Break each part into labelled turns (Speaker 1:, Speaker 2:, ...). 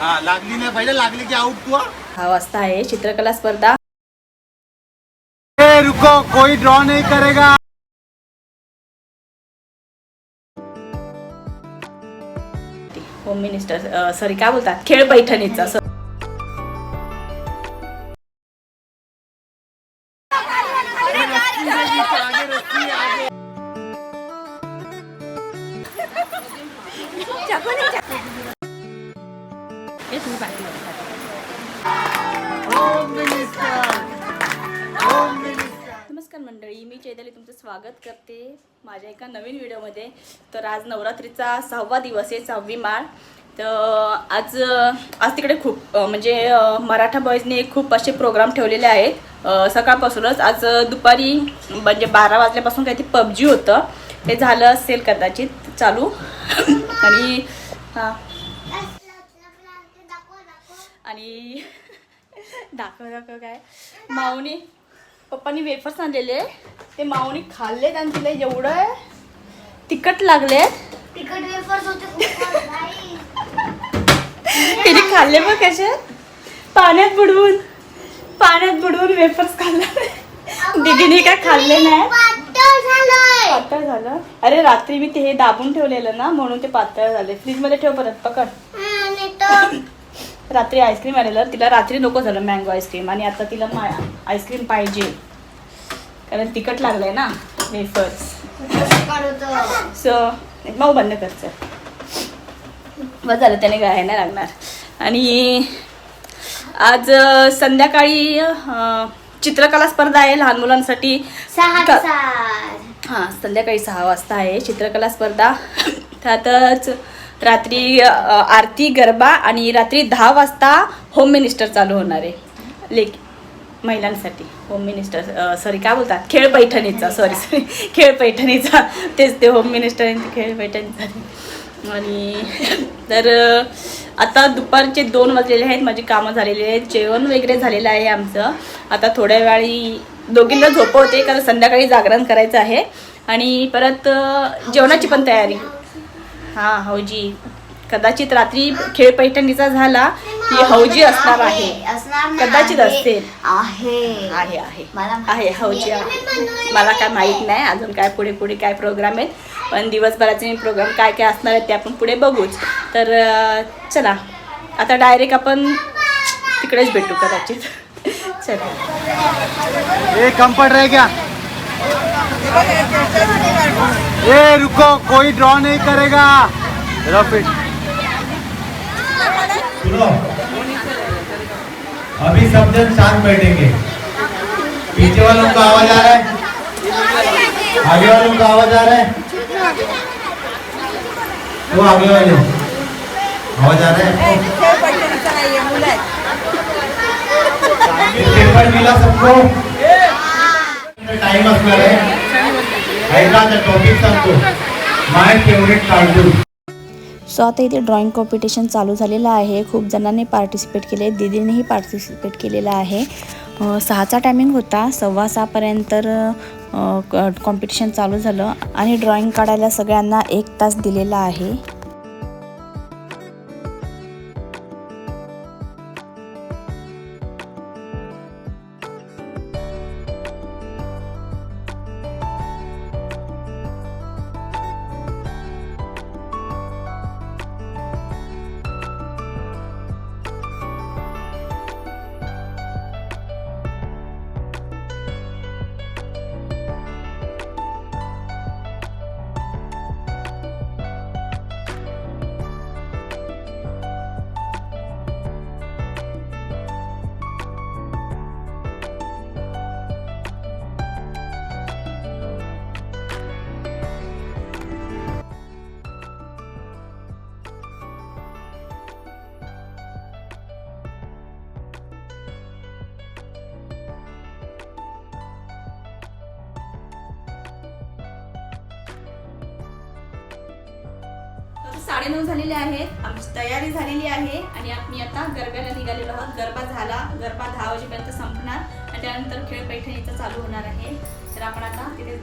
Speaker 1: हा लागली नाही. पाहिजे लागली की आउट तू हा.
Speaker 2: वाजता आहे. चित्रकला स्पर्धा.
Speaker 1: रुको कोई ड्रॉ नहीं करेगा.
Speaker 2: होम मिनिस्टर सॉरी काय बोलतात? खेळ पैठणीचा स- हे तुम्ही
Speaker 1: मिनिस्टर
Speaker 2: नमस्कार. मंडळी मी चैताली तुमचं स्वागत करते माझ्या एका नवीन व्हिडिओमध्ये. तर आज नवरात्रीचा सहावा दिवस आहे सहावी माळ. तर आज आज तिकडे खूप म्हणजे मराठा बॉईजने खूप असे प्रोग्राम ठेवलेले आहेत. सकाळपासूनच. आज दुपारी म्हणजे बारा वाजल्यापासून काही ते पबजी होतं. ते झालं असेल कदाचित. चालू. आणि हां. आणि दाखव दाखव काय. माऊनी पप्पानी वेफर्स आणलेले. ते माऊनी खाल्लेत आणि तिला एवढं तिखट लागले.
Speaker 3: तिकट वेफर्स होते.
Speaker 2: तिने खाल्ले बघ कसे. पाण्यात बुडवून पाण्यात बुडवून वेफर्स खाल्ले. दीदीने काय खाल्ले नाही.
Speaker 3: पातळ
Speaker 2: झालं. अरे रात्री मी ते हे दाबून ठेवलेलं ना म्हणून ते पातळ झाले. फ्रीजमध्ये ठेव परत पकड. रात्री आईस्क्रीम आलेलं तिला रात्री नको झालं मँगो आईस्क्रीम आणि आता तिला मा आईस्क्रीम पाहिजे. कारण तिखट लागलंय ना वेफर्स सो मग बंद करचं बस झालं त्याने काय नाही लागणार. आणि आज संध्याकाळी चित्रकला स्पर्धा आहे लहान मुलांसाठी. हां संध्याकाळी सहा वाजता आहे चित्रकला स्पर्धा. त्यातच रात्री आरती गरबा आणि रात्री दहा वाजता होम मिनिस्टर चालू होणार आहे. लेख महिलांसाठी होम मिनिस्टर सॉरी काय बोलतात? खेळ पैठणीचा सॉरी सॉरी खेळ पैठणीचा. तेच ते होम मिनिस्टर खेळ पैठणीचा. आणि तर आता दुपारचे दोन वाजलेले आहेत. माझी कामं झालेली आहेत. जेवण वगैरे झालेलं आहे आमचं. आता थोड्या वेळी दोघींना झोपवते कारण संध्याकाळी जागरण करायचं आहे. आणि परत जेवणाची पण तयारी. हां हौजी. कदाचित रात्री खेळ पैठणीचा झाला की हौजी असणार आहे. कदाचित. असेल.
Speaker 3: आहे.
Speaker 2: आहे आहे.
Speaker 3: मला माहीत
Speaker 2: आहे हौजी. आहे मला काय माहीत नाही अजून काय पुढे पुढे काय प्रोग्राम आहेत. पण दिवसभराचे प्रोग्राम काय काय असणार आहेत ते आपण पुढे बघूच. तर चला. आता डायरेक्ट आपण तिकडेच भेटू कदाचित. चला.
Speaker 1: ए ए रुको कोई ड्रॉ नहीं करेगा। इट
Speaker 4: सुनो। अभी सब जन शांत बैठेंगे। पीछे वालों का आवाज़ आ रहा है? आगे वालों का आवाज़ आ रहा है? वो आगे वाले। आवाज़ आ रहा है? पेपर मिला सबको? टाइम असणार आहे. ऐका टॉपिक सांगतो माय फेवरेट कार्टून
Speaker 5: सो आता इथे ड्रॉइंग कॉम्पिटिशन चालू झालेलं आहे. खूप जणांनी पार्टिसिपेट केले. दीदीनेही पार्टिसिपेट केलेलं आहे. सहाचा टायमिंग होता. सव्वा सहापर्यंत कॉम्पिटिशन चालू झालं. आणि ड्रॉइंग काढायला सगळ्यांना एक तास दिलेला आहे.
Speaker 2: साडेनऊ झालेले आहेत. आमची तयारी झालेली आहे. आणि आम्ही आता गरब्याला निघालेलो आहोत. गरबा झाला. गरबा दहा वाजेपर्यंत संपणार. आणि त्यानंतर खेळ पैठणीचा चालू होणार आहे. तर आपण आता तिथेच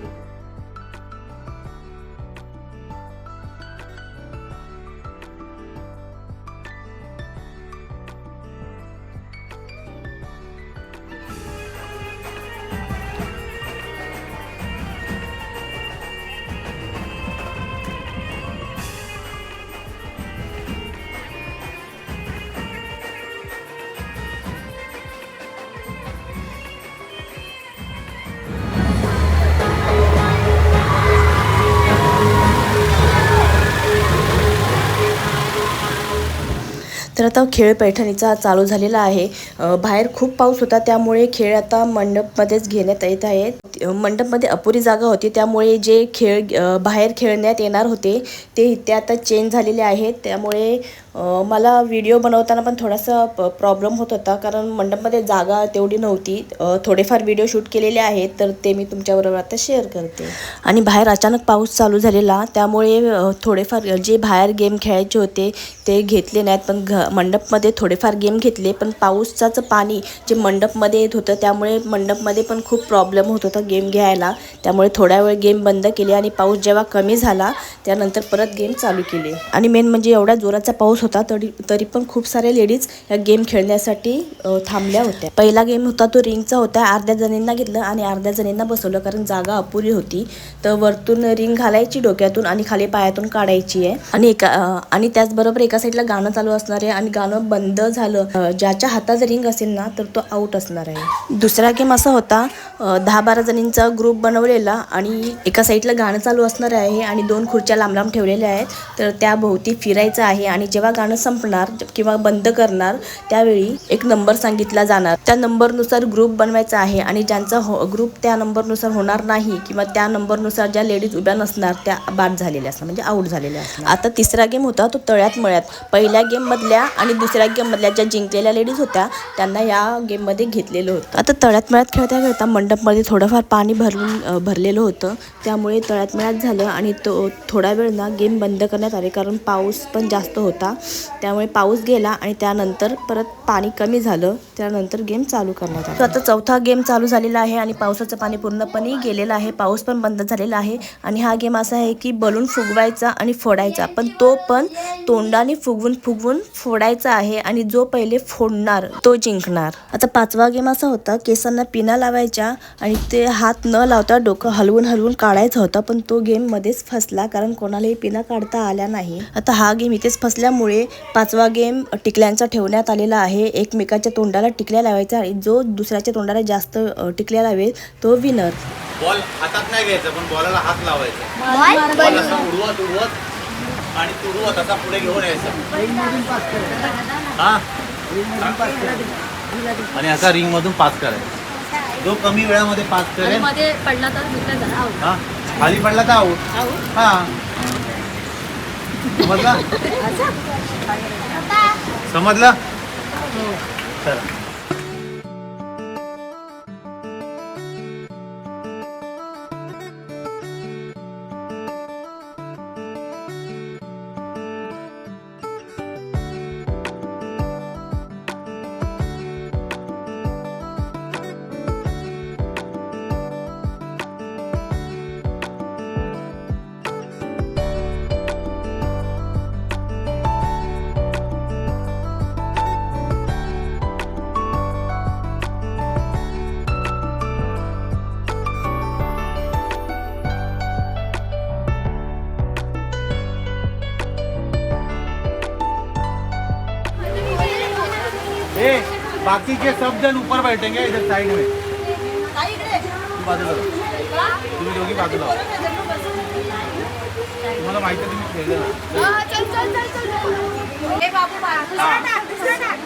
Speaker 5: तर आता खेळ पैठणीचा चालू झालेला आहे. बाहेर खूप पाऊस होता त्यामुळे खेळ आता मंडपमध्येच घेण्यात येत आहे मंडपमध्ये अपुरी जागा होती त्यामुळे जे खेळ बाहेर खेळण्यात येणार होते ते इथे आता चेंज झालेले आहेत. त्यामुळे मला व्हिडिओ बनवताना पण थोडासा प्रॉब्लेम होत होता कारण मंडपमध्ये जागा तेवढी नव्हती. थोडेफार व्हिडिओ शूट केलेले आहेत तर ते मी तुमच्याबरोबर आता शेअर करते. आणि बाहेर अचानक पाऊस चालू झालेला त्यामुळे थोडेफार जे बाहेर गेम खेळायचे होते ते घेतले नाहीत पण घ मंडपमध्ये थोडेफार गेम घेतले पण पाऊसाचं पाणी जे मंडपमध्ये येत होतं त्यामुळे मंडपमध्ये पण खूप प्रॉब्लेम होत होता गेम घ्यायला. त्यामुळे थोड्या वेळ गेम बंद केले आणि पाऊस जेव्हा कमी झाला त्यानंतर परत गेम चालू केले. आणि मेन म्हणजे एवढा जोराचा पाऊस होता तरी तरी पण खूप साऱ्या लेडीज या गेम खेळण्यासाठी थांबल्या होत्या. पहिला गेम होता तो रिंगचा होता अर्ध्या जणींना घेतलं आणि अर्ध्या जणींना बसवलं कारण जागा अपुरी होती. तर वरतून रिंग घालायची डोक्यातून आणि खाली पायातून काढायची आहे. आणि एका आणि त्याचबरोबर एका साईडला गाणं चालू असणार आहे आणि गाणं बंद झालं. ज्याच्या हातात रिंग असेल ना तर तो आऊट असणार आहे. दुसरा गेम असा होता दहा बारा जणींचा ग्रुप बनवलेला आणि एका साईडला गाणं चालू असणार आहे आणि दोन खुर्च्या लांब लांब ठेवलेल्या आहेत. तर त्या भोवती फिरायचं आहे आणि जेव्हा गाणं संपणार किंवा बंद करणार त्यावेळी एक नंबर सांगितला जाणार. त्या नंबरनुसार ग्रुप बनवायचा आहे आणि ज्यांचा हो ग्रुप त्या नंबरनुसार होणार नाही किंवा त्या नंबरनुसार ज्या लेडीज उभ्या नसणार त्या बाद झालेल्या असणार म्हणजे आऊट झालेल्या असणार. आता तिसरा गेम होता तो तळ्यात मळ्यात पहिल्या गेममधल्या आणि दुसऱ्या गेममधल्या ज्या जिंकलेल्या लेडीज होत्या त्यांना या गेममध्ये घेतलेलं होतं. आता तळ्यात मेळ्यात खेळता खेळता मंडपमध्ये थोडंफार पाणी भरून भरलेलं होतं. त्यामुळे तळ्यात मेळ्यात झालं आणि तो थोडा वेळ ना गेम बंद करण्यात आले कारण पाऊस पण जास्त होता. त्यामुळे पाऊस गेला आणि त्यानंतर परत पाणी कमी झालं. त्यानंतर गेम चालू करण्यात आला. आता चौथा गेम चालू झालेला आहे आणि पावसाचं पाणी पूर्णपणे गेलेलं आहे. पाऊस पण बंद झालेला आहे. आणि हा गेम असा आहे की बलून फुगवायचा आणि फोडायचा. पण तो पण तोंडाने फुगवून फुगवून फोडायचा आहे आणि जो पहिले फोडणार तो जिंकणार. आता पाचवा गेम असा होता केसांना पिना लावायच्या आणि ते हात न लावता डोकं हलवून हलवून काढायचा होता पण तो गेम मध्येच फसला कारण कोणालाही पिना काढता आल्या नाही. आता हा गेम इथेच फसल्यामुळे पाचवा गेम टिकल्यांचा ठेवण्यात आलेला आहे. एकमेकाच्या तोंडाला टिकल्या लावायचा आणि जो दुसऱ्याच्या तोंडाला जास्त टिकल्या लावेल तो विनर
Speaker 4: बॉल हातात नाही घ्यायचा पण बॉलाला हात लावायचा. आणि तुडवत असा पुढे घेऊन यायचा. हा? आणि असा रिंग मधून पास करायचा. जो कमी वेळामध्ये पास करेल.
Speaker 2: पडला तर
Speaker 4: हा? खाली पडला तर आऊट
Speaker 2: आऊट
Speaker 4: हा. समजला? समजलं? चला. बाकी के सब जन ऊपर बैठेंगे इधर साइड में। बाजूला. तुम्ही दोघी बाजूला. तुम्हाला माहिती तुम्ही खेळले ना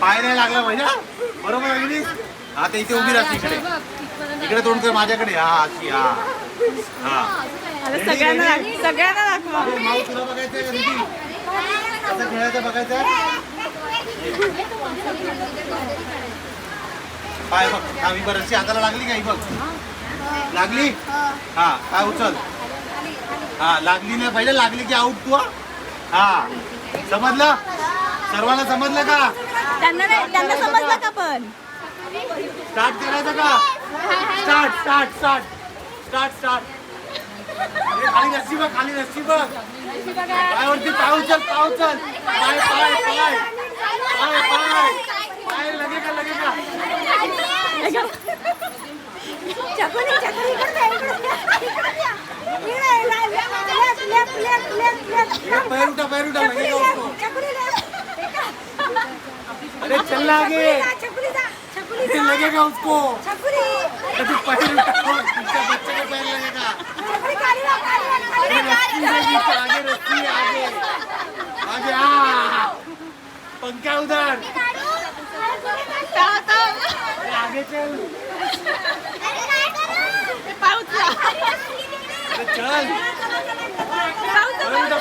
Speaker 4: पाय नाही लागला पाहिजे? बरोबर आहे की नाही? हा ते इथे उभी राहते इकडे इकडे तोंड कर माझ्याकडे. हा अशी हा. हा.
Speaker 2: सगळ्यांना सगळ्यांना दाखवा.
Speaker 4: माऊ तुला कसं खेळायचं बघायचं पाय बघ हा मी बरंचशी हाताला लागली का ही बघ? लागली? हा काय उचल? हा लागली नाही पहिले लागली की आऊट तू हा? हा. समजलं? सर्वांना समजलं का?
Speaker 2: त्यांना नाही त्यांना समजलं का पण?
Speaker 4: स्टार्ट करायचं का? Start start start start start खाली रस्सी बघ खाली रस्सी बघ. पायावरती पाय उचल पाय उचल. पाय पाय पाय. अरे चल आगे लगेगा उसको अरे पैर बच्चे पैर लगेगा रस्सी आगे रस्सी आगे आगे आ पंखा उधार? चल.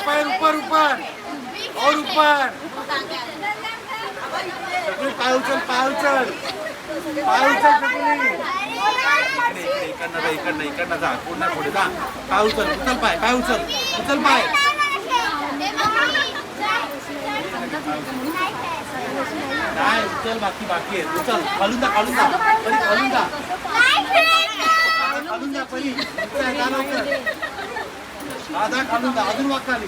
Speaker 4: पैर ऊपर ऊपर और ऊपर पाय उचल पाय उचल. पाय उचल इकडनं जा इकडनं जा. पुन्हा पुढे जा. पाय उचल उचल पाय पाय उचल. उचल पाय. नाही उचल बाकी बाकी आहे. उचल. खालून जा खालून जा. परी खालून जा. खालून जा परी. दादा खालून जा. अजून वाक खाली.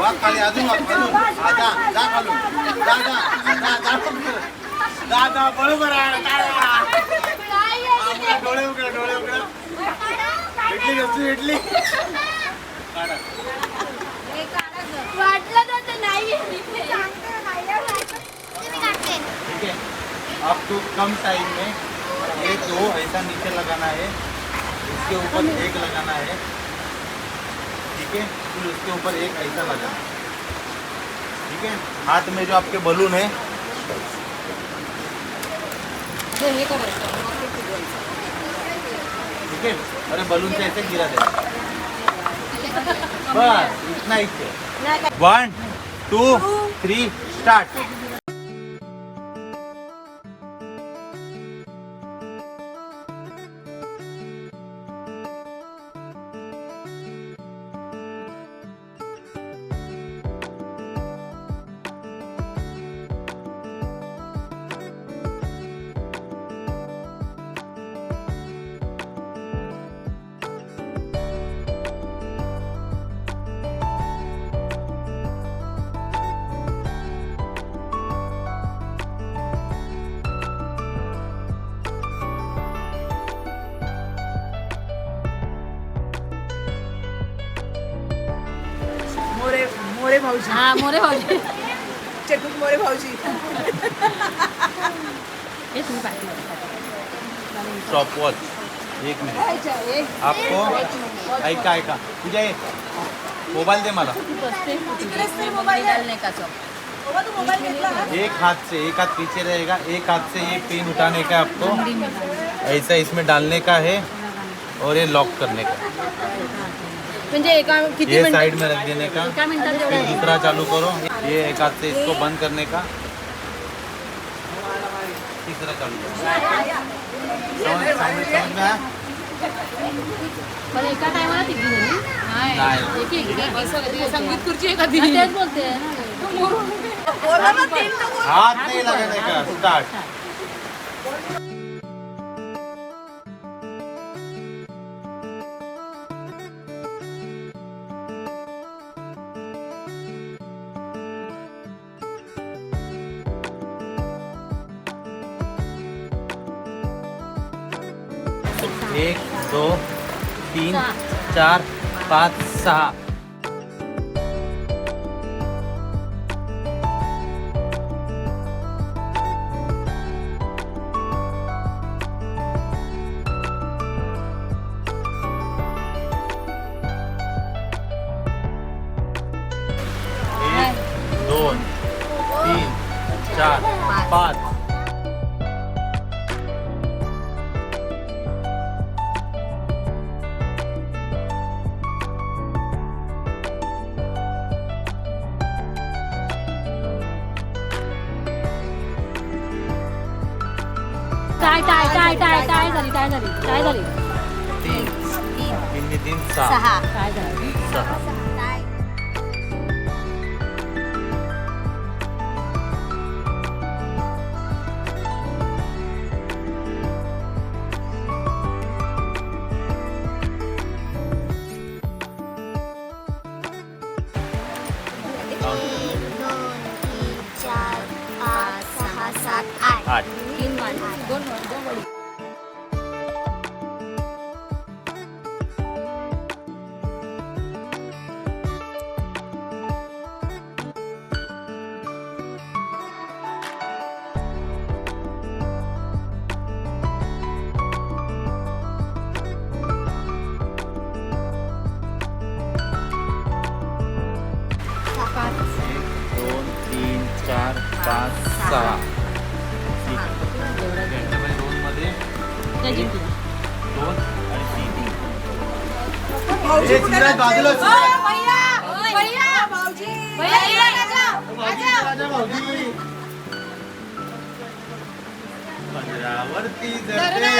Speaker 4: वाक खाली अजून वाक खालून. हा, जा जा खालून. जा जा जा जा जा बरोबर आहे. डोळे उघडा डोळे उघडा. भेटली इडली. ठीक है आपको कम टाइम में ये दो ऐसा नीचे लगाना है इसके ऊपर एक लगाना है ठीक है? फिर उसके ऊपर एक ऐसा लगाना है ठीक है? हाथ में जो आपके बलून है ठीक है? अरे बलून से ऐसे गिरा दे। બસ ઇતના ही છે 1 2
Speaker 6: 3 સ્ટાર્ટ भाऊजी।
Speaker 2: हा मोरे भाऊजी।
Speaker 6: चटूक मोरे भाऊजी।
Speaker 4: वॉच एक मिनिट आपको ऐका ऐका। तुझ्या मोबाईल दे मला।
Speaker 6: तू?
Speaker 4: एक हाथ से एक हाथ पीछे रहेगा। एक हाथ से ये पेन उठाने का आपको। ऐसा इसमें डालने का है और ये लॉक करने का
Speaker 2: म्हणजे एका किती
Speaker 4: ये साइड में रख देने का।
Speaker 2: एका मिनिटात
Speaker 4: फिर
Speaker 2: एवढं
Speaker 4: दूसरा चालू करो। ये एक हाथ से इसको बंद करने का। तीसरा चालू करो। समझ समझ समझ में आया?
Speaker 2: पण एका टायमाला तिघी जणी
Speaker 4: नाही
Speaker 2: संगीत खुर्ची आहे कधी तेच बोलते.
Speaker 6: बोला ना तीन तर बोल.
Speaker 4: हाथ नहीं लगाने का? स्टार्ट चार पाच सहा.
Speaker 2: काय काय काय काय काय झाली काय झाली काय झाली
Speaker 4: तीन तीन तीन सहा
Speaker 2: काय झाली
Speaker 4: सहा
Speaker 3: दोन तीन चार पाच सहा सात आठ
Speaker 2: तीन एक दोन तीन चार
Speaker 1: पाच सहा. ठीक आहे. यांच्यामध्ये दोन मध्ये दोन आणि तीन
Speaker 4: ए, चित्रा, बाजूला चित्रा. राजा भाऊजी. पंधरावरती जडते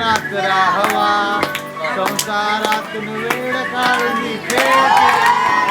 Speaker 4: जीवनात राहावा संसारातून वेळ काढून खेळ